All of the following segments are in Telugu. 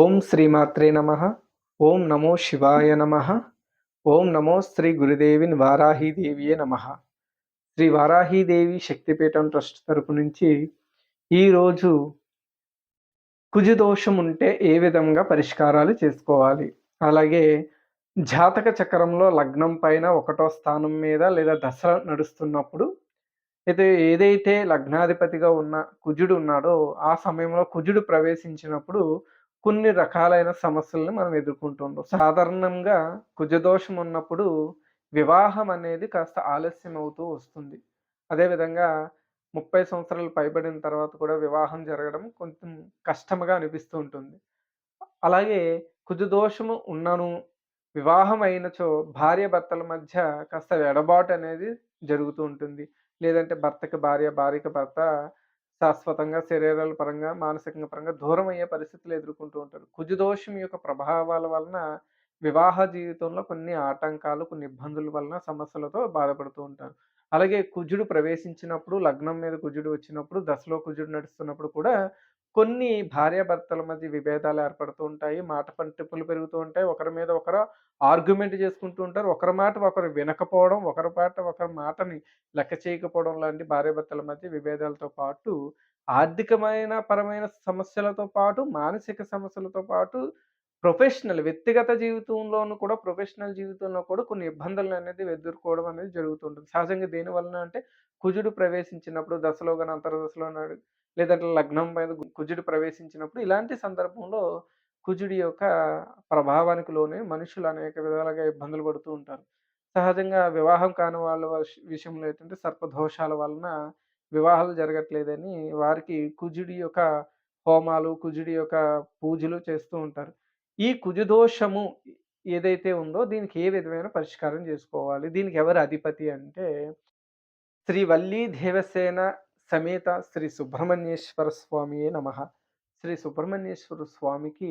ఓం శ్రీమాత్రే నమ. ఓం నమో శివాయ నమ. ఓం నమో శ్రీ గురుదేవిన్ వారాహీదేవియే నమ. శ్రీ వారాహీదేవి శక్తిపీఠం ట్రస్ట్ తరపు నుంచి ఈరోజు కుజదోషం ఉంటే ఏ విధంగా పరిష్కారాలు చేసుకోవాలి? అలాగే జాతక చక్రంలో లగ్నం పైన ఒకటో స్థానం మీద లేదా దశ నడుస్తున్నప్పుడు అయితే ఏదైతే లగ్నాధిపతిగా ఉన్న కుజుడు ఉన్నాడో ఆ సమయంలో కుజుడు ప్రవేశించినప్పుడు కొన్ని రకాలైన సమస్యలను మనం ఎదుర్కొంటుంటాం సాధారణంగా కుజదోషం ఉన్నప్పుడు వివాహం అనేది కాస్త ఆలస్యం అవుతూ వస్తుంది. అదేవిధంగా ముప్పై సంవత్సరాలు పైబడిన తర్వాత కూడా వివాహం జరగడం కొంచెం కష్టంగా అనిపిస్తూ ఉంటుంది. అలాగే కుజదోషము ఉన్నను వివాహం అయినచో భార్య భర్తల మధ్య కాస్త ఎడబాటు అనేది జరుగుతూ ఉంటుంది. లేదంటే భర్తకి భార్య భార్యకి భర్త శాశ్వతంగా శరీరాల పరంగా మానసికంగా పరంగా దూరం అయ్యే పరిస్థితులు ఎదుర్కొంటూ ఉంటారు. కుజదోషం యొక్క ప్రభావాల వలన వివాహ జీవితంలో కొన్ని ఆటంకాలు కొన్ని ఇబ్బందుల వలన సమస్యలతో బాధపడుతూ ఉంటారు. అలాగే కుజుడు ప్రవేశించినప్పుడు లగ్నం మీద కుజుడు వచ్చినప్పుడు దశలో కుజుడు నడుస్తున్నప్పుడు కూడా కొన్ని భార్యాభర్తల మధ్య విభేదాలు ఏర్పడుతూ ఉంటాయి. మాట పంటిప్పులు పెరుగుతూ ఉంటాయి. ఒకరి మీద ఒకరు ఆర్గ్యుమెంట్ చేసుకుంటూ ఉంటారు. ఒకరి మాట ఒకరు వినకపోవడం ఒకరి మాట ఒకరి మాటని లెక్క చేయకపోవడం లాంటి భార్యాభర్తల మధ్య విభేదాలతో పాటు ఆర్థికమైన పరమైన సమస్యలతో పాటు మానసిక సమస్యలతో పాటు ప్రొఫెషనల్ వ్యక్తిగత జీవితంలోనూ కూడా ప్రొఫెషనల్ జీవితంలో కూడా కొన్ని ఇబ్బందులు అనేది ఎదుర్కోవడం అనేది జరుగుతుంటుంది సహజంగా దేని వలన అంటే కుజుడు ప్రవేశించినప్పుడు దశలో కానీ అంతర్దశలో నాడు లేదంటే లగ్నం మీద కుజుడు ప్రవేశించినప్పుడు ఇలాంటి సందర్భంలో కుజుడి యొక్క ప్రభావానికి లోనే మనుషులు అనేక విధాలుగా ఇబ్బందులు పడుతూ ఉంటారు. సహజంగా వివాహం కాని వాళ్ళ విషయంలో ఏంటంటే సర్పదోషాల వలన వివాహాలు జరగట్లేదని వారికి కుజుడి యొక్క హోమాలు కుజుడి యొక్క పూజలు చేస్తూ ఉంటారు. ఈ కుజుదోషము ఏదైతే ఉందో దీనికి ఏ విధమైన పరిష్కారం చేసుకోవాలి? దీనికి ఎవరు అధిపతి అంటే శ్రీ వల్లీ దేవసేన సమేత శ్రీ సుబ్రహ్మణ్యేశ్వర స్వామియే నమ. శ్రీ సుబ్రహ్మణ్యేశ్వర స్వామికి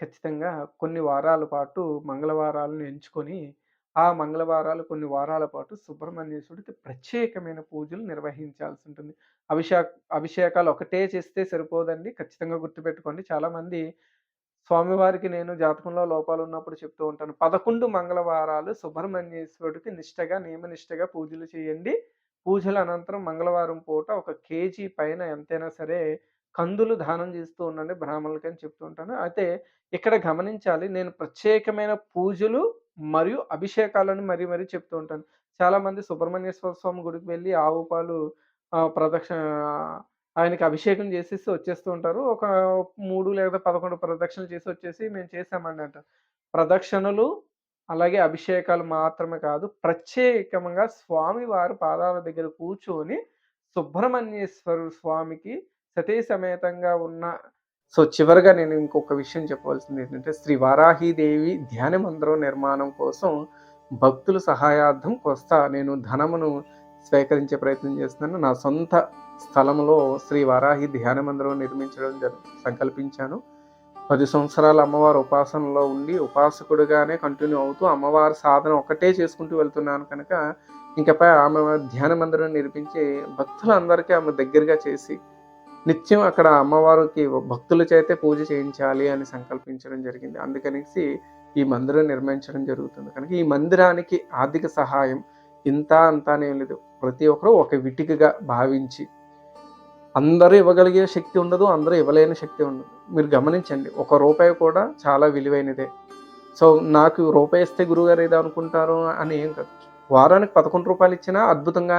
ఖచ్చితంగా కొన్ని వారాల పాటు మంగళవారాలను ఎంచుకొని ఆ మంగళవారాలు కొన్ని వారాల పాటు సుబ్రహ్మణ్యేశ్వరుడికి ప్రత్యేకమైన పూజలు నిర్వహించాల్సి ఉంటుంది. అభిషేక అభిషేకాలు ఒకటే చేస్తే సరిపోదండి. ఖచ్చితంగా గుర్తుపెట్టుకోండి. చాలామంది స్వామివారికి నేను జాతకంలో లోపాలు ఉన్నప్పుడు చెప్తూ ఉంటాను. పదకొండు మంగళవారాలు సుబ్రహ్మణ్యేశ్వరుడికి నిష్టగా నియమనిష్టగా పూజలు చేయండి. పూజల అనంతరం మంగళవారం పూట ఒక కేజీ పైన ఎంతైనా సరే కందులు దానం చేస్తూ ఉండండి బ్రాహ్మణులకి అని చెప్తూ ఉంటాను. అయితే ఇక్కడ గమనించాలి నేను ప్రత్యేకమైన పూజలు మరియు అభిషేకాలను మరీ మరీ చెప్తూ ఉంటాను. చాలామంది సుబ్రహ్మణ్యేశ్వర స్వామి గుడికి వెళ్ళి ఆవు పాలు ప్రదక్షిణ ఆయనకి అభిషేకం చేసేసి వచ్చేస్తూ ఉంటారు. ఒక మూడు లేదా పదకొండు ప్రదక్షిణలు చేసి వచ్చేసి మేము చేసామండి అంట. ప్రదక్షిణలు అలాగే అభిషేకాలు మాత్రమే కాదు ప్రత్యేకంగా స్వామివారు పాదాల దగ్గర కూర్చొని సుబ్రహ్మణ్యేశ్వరు స్వామికి సతీ సమేతంగా ఉన్న సో చివరిగా నేను ఇంకొక విషయం చెప్పవలసింది ఏంటంటే శ్రీ వారాహీదేవి ధ్యాన మందిరం నిర్మాణం కోసం భక్తుల సహాయార్థం కొస్తా నేను ధనమును స్వీకరించే ప్రయత్నం చేస్తున్నాను. నా సొంత స్థలంలో శ్రీ వారాహి ధ్యాన మందిరం నిర్మించడం సంకల్పించాను. పది సంవత్సరాల అమ్మవారు ఉపాసనలో ఉండి ఉపాసకుడిగానే కంటిన్యూ అవుతూ అమ్మవారి సాధన ఒకటే చేసుకుంటూ వెళ్తున్నాను కనుక ఇంకపై ఆమె ధ్యాన మందిరం నిర్మించి భక్తులందరికీ ఆమె దగ్గరగా చేసి నిత్యం అక్కడ అమ్మవారికి భక్తుల చేతే పూజ చేయించాలి అని సంకల్పించడం జరిగింది. అందుకనేసి ఈ మందిరం నిర్మించడం జరుగుతుంది. కనుక ఈ మందిరానికి ఆర్థిక సహాయం ఇంత అంతానేం లేదు. ప్రతి ఒక్కరూ ఒక విటికగా భావించి అందరూ ఇవ్వగలిగే శక్తి ఉండదు అందరూ ఇవ్వలేని శక్తి ఉండదు. మీరు గమనించండి ఒక రూపాయి కూడా చాలా విలువైనదే. సో నాకు రూపాయి ఇస్తే గురువుగారు ఏదో అనుకుంటారు అని ఏం కాదు. వారానికి పదకొండు రూపాయలు ఇచ్చినా అద్భుతంగా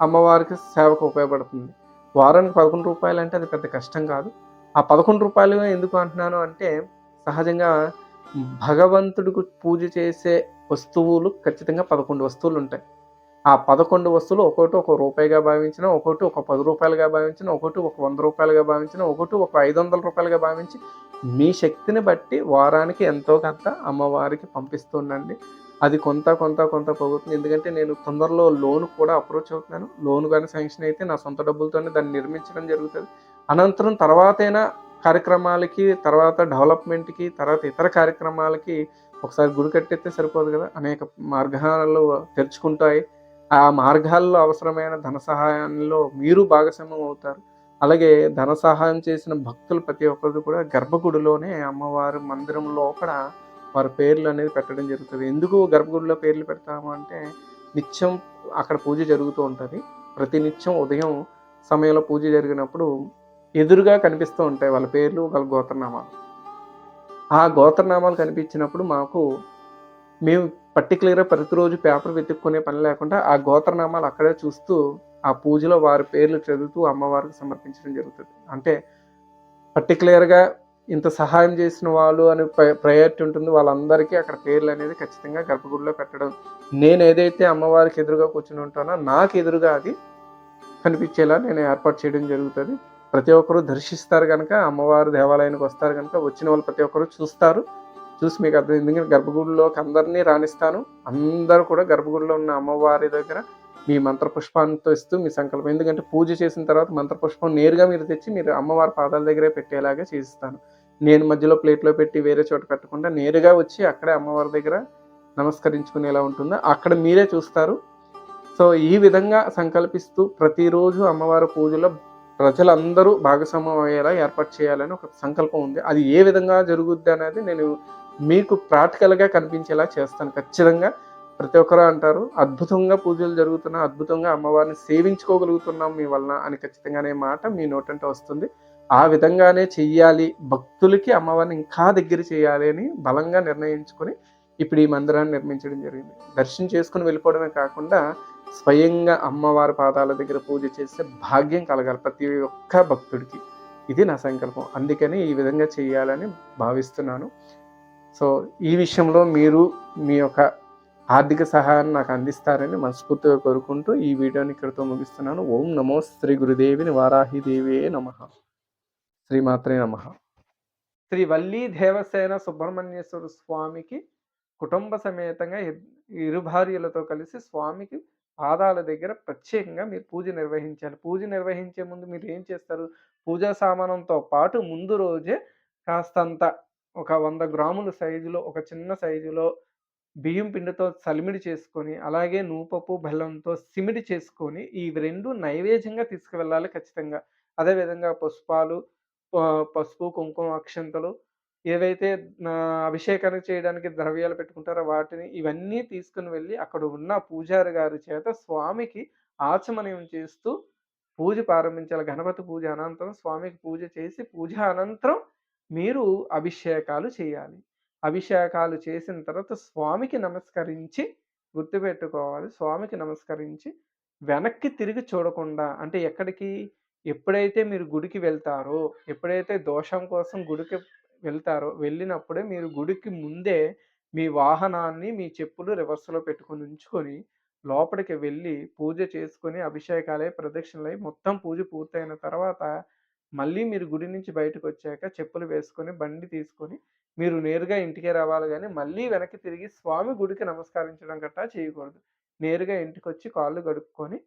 అమ్మవారికి సేవకు ఉపయోగపడుతుంది. వారానికి పదకొండు రూపాయలు అంటే అది పెద్ద కష్టం కాదు. ఆ పదకొండు రూపాయలు ఎందుకు అంటున్నాను అంటే సహజంగా భగవంతుడికి పూజ చేసే వస్తువులు ఖచ్చితంగా పదకొండు వస్తువులు ఉంటాయి. ఆ పదకొండు వస్తువులు ఒక్కొక్కటి ఒక రూపాయిగా భావించిన ఒకటి ఒక పది రూపాయలుగా భావించిన ఒకటి ఒక వంద రూపాయలుగా భావించిన ఒకటి ఒక ఐదు వందల రూపాయలుగా భావించి మీ శక్తిని బట్టి వారానికి ఎంతో కొంత అమ్మవారికి పంపిస్తుండండి. అది కొంత కొంత కొంత పోగుతుంది ఎందుకంటే నేను తొందరలో లోన్ కూడా అప్రోచ్ అవుతున్నాను. లోన్ కానీ శాంక్షన్ అయితే నా సొంత డబ్బులతోనే దాన్ని నిర్మించడం జరుగుతుంది. అనంతరం తర్వాతైనా కార్యక్రమాలకి తర్వాత డెవలప్మెంట్కి తర్వాత ఇతర కార్యక్రమాలకి ఒకసారి గుడి కట్టెత్తే సరిపోదు కదా. అనేక మార్గాలు తెరుచుకుంటాయి. ఆ మార్గాల్లో అవసరమైన ధన సహాయంలో మీరు భాగస్వామ్యం అవుతారు. అలాగే ధన సహాయం చేసిన భక్తులు ప్రతి ఒక్కరు కూడా గర్భగుడిలోనే అమ్మవారి మందిరం లోపల వారి పేర్లు అనేది పెట్టడం జరుగుతుంది. ఎందుకు గర్భగుడిలో పేర్లు పెడతాము అంటే నిత్యం అక్కడ పూజ జరుగుతూ ఉంటుంది. ప్రతి నిత్యం ఉదయం సమయంలో పూజ జరిగినప్పుడు ఎదురుగా కనిపిస్తూ ఉంటాయి వాళ్ళ పేర్లు వాళ్ళ గోత్రనామాలు. ఆ గోత్రనామాలు కనిపించినప్పుడు మాకు మేము పర్టికులర్గా ప్రతిరోజు పేపర్ వెతుక్కునే పని లేకుండా ఆ గోత్రనామాలు అక్కడే చూస్తూ ఆ పూజలో వారి పేర్లు చదువుతూ అమ్మవారికి సమర్పించడం జరుగుతుంది. అంటే పర్టికులర్గా ఇంత సహాయం చేసిన వాళ్ళు అని ప్రయారిటీ ఉంటుంది. వాళ్ళందరికీ అక్కడ పేర్లు అనేది ఖచ్చితంగా గర్భగుడిలో పెట్టడం. నేను ఏదైతే అమ్మవారికి ఎదురుగా కూర్చుని ఉంటానో నాకు ఎదురుగా అది కనిపించేలా నేను ఏర్పాటు చేయడం జరుగుతుంది. ప్రతి ఒక్కరు దర్శిస్తారు కనుక అమ్మవారి దేవాలయానికి వస్తారు కనుక వచ్చిన వాళ్ళు ప్రతి ఒక్కరు చూస్తారు. చూసి మీకు అర్థం ఎందుకంటే గర్భగుడిలోకి అందరినీ రాణిస్తాను. అందరూ కూడా గర్భగుడిలో ఉన్న అమ్మవారి దగ్గర మీ మంత్రపుష్పాంతో ఇస్తూ మీ సంకల్పం. ఎందుకంటే పూజ చేసిన తర్వాత మంత్రపుష్పం నేరుగా మీరు తెచ్చి మీరు అమ్మవారి పాదాల దగ్గరే పెట్టేలాగా చేయిస్తాను నేను మధ్యలో ప్లేట్లో పెట్టి వేరే చోట పెట్టకుండా నేరుగా వచ్చి అక్కడే అమ్మవారి దగ్గర నమస్కరించుకునేలా ఉంటుందో? అక్కడ మీరే చూస్తారు. సో ఈ విధంగా సంకల్పిస్తూ ప్రతిరోజు అమ్మవారి పూజలో ప్రజలందరూ భాగస్వామ్యం అయ్యేలా ఏర్పాటు చేయాలని ఒక సంకల్పం ఉంది. అది ఏ విధంగా జరుగుద్ది అనేది నేను మీకు ప్రాక్టికల్గా కనిపించేలా చేస్తాను. ఖచ్చితంగా ప్రతి ఒక్కరు అంటారు అద్భుతంగా పూజలు జరుగుతున్నా అద్భుతంగా అమ్మవారిని సేవించుకోగలుగుతున్నాం మీ వలన అని ఖచ్చితంగానే మాట మీ నోటంటే వస్తుంది. ఆ విధంగానే చెయ్యాలి భక్తులకి అమ్మవారిని ఇంకా దగ్గర చేయాలి అని బలంగా నిర్ణయించుకొని ఇప్పుడు ఈ మందిరాన్ని నిర్మించడం జరిగింది. దర్శనం చేసుకుని వెళ్ళిపోవడమే కాకుండా స్వయంగా అమ్మవారి పాదాల దగ్గర పూజ చేస్తే భాగ్యం కలగాలి ప్రతి ఒక్క భక్తుడికి. ఇది నా సంకల్పం. అందుకని ఈ విధంగా చేయాలని భావిస్తున్నాను. సో ఈ విషయంలో మీరు మీ యొక్క ఆర్థిక సహాయాన్ని నాకు అందిస్తారని మనస్ఫూర్తిగా కోరుకుంటూ ఈ వీడియోని ఇక్కడితో ముగిస్తున్నాను. ఓం నమో శ్రీ గురుదేవిని వారాహిదేవే నమ. శ్రీమాత్రే నమ. శ్రీ వల్లీ దేవసేన సుబ్రహ్మణ్యేశ్వర స్వామికి కుటుంబ సమేతంగా ఇరు భార్యలతో కలిసి స్వామికి పాదాల దగ్గర ప్రత్యేకంగా మీరు పూజ నిర్వహించాలి. పూజ నిర్వహించే ముందు మీరు ఏం చేస్తారు? పూజా సామానంతో పాటు ముందు రోజే కాస్తంత ఒక వంద గ్రాముల సైజులో ఒక చిన్న సైజులో బియ్యం పిండితో సలిమిడి చేసుకొని అలాగే నూపప్పు బెల్లంతో సిమిడి చేసుకొని ఈ రెండు నైవేద్యంగా తీసుకువెళ్ళాలి ఖచ్చితంగా. అదేవిధంగా పుష్పాలు పసుపు కుంకుమ అక్షంతలు ఏవైతే అభిషేకాన్ని చేయడానికి ద్రవ్యాలు పెట్టుకుంటారో వాటిని ఇవన్నీ తీసుకుని వెళ్ళి అక్కడ ఉన్న పూజారి గారి చేత స్వామికి ఆచమనయం చేస్తూ పూజ ప్రారంభించాలి. గణపతి పూజ అనంతరం స్వామికి పూజ చేసి పూజ అనంతరం మీరు అభిషేకాలు చేయాలి. అభిషేకాలు చేసిన తర్వాత స్వామికి నమస్కరించి గుర్తుపెట్టుకోవాలి. స్వామికి నమస్కరించి వెనక్కి తిరిగి చూడకుండా అంటే ఎక్కడికి ఎప్పుడైతే మీరు గుడికి వెళ్తారో ఎప్పుడైతే దోషం కోసం గుడికి వెళ్తారో వెళ్ళినప్పుడే మీరు గుడికి ముందే మీ వాహనాన్ని మీ చెప్పులు రివర్స్లో పెట్టుకుని ఉంచుకొని లోపలికి వెళ్ళి పూజ చేసుకొని అభిషేకాలై ప్రదక్షిణలై మొత్తం పూజ పూర్తయిన తర్వాత మళ్ళీ మీరు గుడి నుంచి బయటకు వచ్చాక చెప్పులు వేసుకొని బండి తీసుకొని మీరు నేరుగా ఇంటికే రావాలి కానీ మళ్ళీ వెనక్కి తిరిగి స్వామి గుడికి నమస్కరించడం గట్టా చేయకూడదు. నేరుగా ఇంటికి వచ్చి కాళ్ళు గడుపుకొని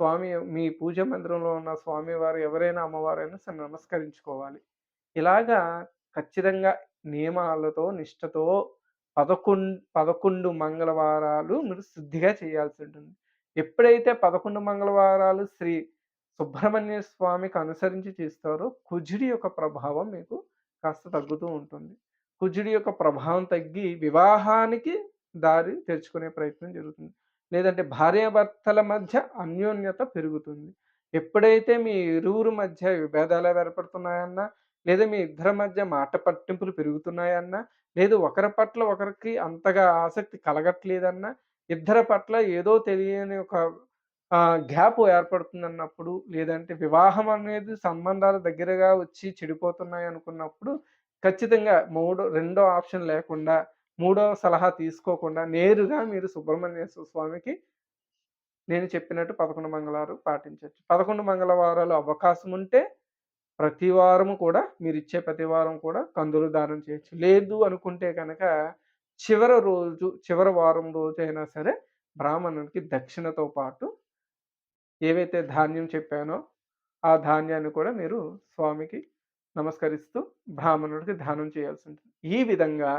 స్వామి మీ పూజ మందిరంలో ఉన్న స్వామివారు ఎవరైనా అమ్మవారైనా సరే నమస్కరించుకోవాలి. ఇలాగా ఖచ్చితంగా నియమాలతో నిష్టతో పదకొండు పదకొండు మంగళవారాలు మీరు శుద్ధిగా చేయాల్సి ఉంటుంది. ఎప్పుడైతే పదకొండు మంగళవారాలు శ్రీ సుబ్రహ్మణ్య స్వామికి అనుసరించి చేస్తారో కుజుడి యొక్క ప్రభావం మీకు కాస్త తగ్గుతూ ఉంటుంది. కుజుడి యొక్క ప్రభావం తగ్గి వివాహానికి దారి తెరుచుకునే ప్రయత్నం జరుగుతుంది. లేదంటే భార్యాభర్తల మధ్య అన్యోన్యత పెరుగుతుంది. ఎప్పుడైతే మీ ఇరువురు మధ్య విభేదాలు ఏర్పడుతున్నాయన్నా లేదా మీ ఇద్దరి మధ్య మాట పట్టింపులు పెరుగుతున్నాయన్నా లేదు ఒకరి పట్ల ఒకరికి అంతగా ఆసక్తి కలగట్లేదన్నా ఇద్దరి పట్ల ఏదో తెలియని ఒక గ్యాప్ ఏర్పడుతుందన్నప్పుడు లేదంటే వివాహం అనేది సంబంధాలు దగ్గరగా వచ్చి చెడిపోతున్నాయి అనుకున్నప్పుడు ఖచ్చితంగా మూడో రెండో ఆప్షన్ లేకుండా మూడో సలహా తీసుకోకుండా నేరుగా మీరు సుబ్రహ్మణ్యేశ్వర స్వామికి నేను చెప్పినట్టు పదకొండు మంగళవారం పాటించవచ్చు పదకొండు మంగళవారాలు అవకాశం ఉంటే ప్రతి వారము కూడా మీరు ఇచ్చే ప్రతి వారం కూడా కందులు దానం చేయొచ్చు. లేదు అనుకుంటే కనుక చివరి రోజు చివరి వారం రోజు అయినా సరే బ్రాహ్మణునికి దక్షిణతో పాటు ఏవైతే ధాన్యం చెప్పానో ఆ ధాన్యాన్ని కూడా మీరు స్వామికి నమస్కరిస్తూ బ్రాహ్మణుడికి దానం చేయాల్సి ఉంటుంది ఈ విధంగా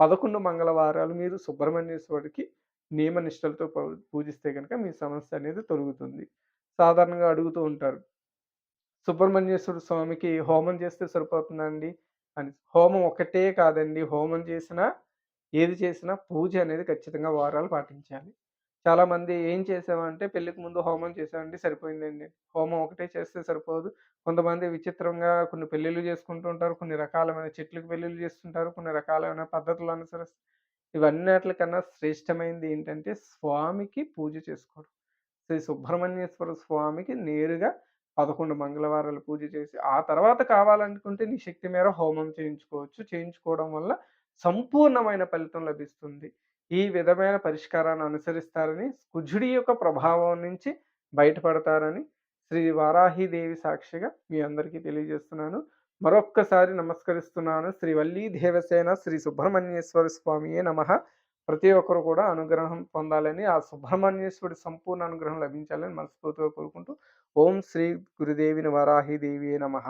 పదకొండు మంగళవారాలు మీరు సుబ్రహ్మణ్యేశ్వరుడికి నియమ నిష్టలతో పూజిస్తే కనుక మీ సమస్య అనేది తొలుగుతుంది సాధారణంగా అడుగుతూ ఉంటారు సుబ్రహ్మణ్యేశ్వర స్వామికి హోమం చేస్తే సరిపోతుందండి అని. హోమం ఒకటే కాదండి. హోమం చేసినా, ఏది చేసినా పూజ అనేది ఖచ్చితంగా వారాలు పాటించాలి. చాలా మంది ఏం చేసామంటే పెళ్ళికి ముందు హోమం చేసామండి సరిపోయిందండి. హోమం ఒకటే చేస్తే సరిపోదు. కొంతమంది విచిత్రంగా కొన్ని పెళ్ళిళ్ళు చేసుకుంటూ ఉంటారు. కొన్ని రకాలమైన చెట్లకు పెళ్ళిళ్ళు చేస్తుంటారు. కొన్ని రకాలైన పద్ధతులు అనుసరిస్ ఇవన్నిటికన్నా శ్రేష్టమైనది ఏంటంటే స్వామికి పూజ చేసుకోవడం. శ్రీ సుబ్రహ్మణ్యేశ్వర స్వామికి నేరుగా 11 మంగళవారాలు పూజ చేసి, ఆ తర్వాత కావాలనుకుంటే నీ శక్తి మేర హోమం చేయించుకోవచ్చు. చేయించుకోవడం వల్ల సంపూర్ణమైన ఫలితం లభిస్తుంది. ఈ విధమైన పరిష్కారాన్ని అనుసరిస్తారని, కుజుడి యొక్క ప్రభావం నుంచి బయటపడతారని శ్రీ వారాహిదేవి సాక్షిగా మీ అందరికీ తెలియజేస్తున్నాను. మరొక్కసారి నమస్కరిస్తున్నాను. శ్రీ వల్లీ దేవసేన శ్రీ సుబ్రహ్మణ్యేశ్వర స్వామియే నమః. ప్రతి ఒక్కరు కూడా అనుగ్రహం పొందాలని, ఆ సుబ్రహ్మణ్యేశ్వరుడి సంపూర్ణ అనుగ్రహం లభించాలని మనస్ఫూర్తిగా కోరుకుంటూ, ఓం శ్రీ గురుదేవిని వారాహిదేవియే నమః.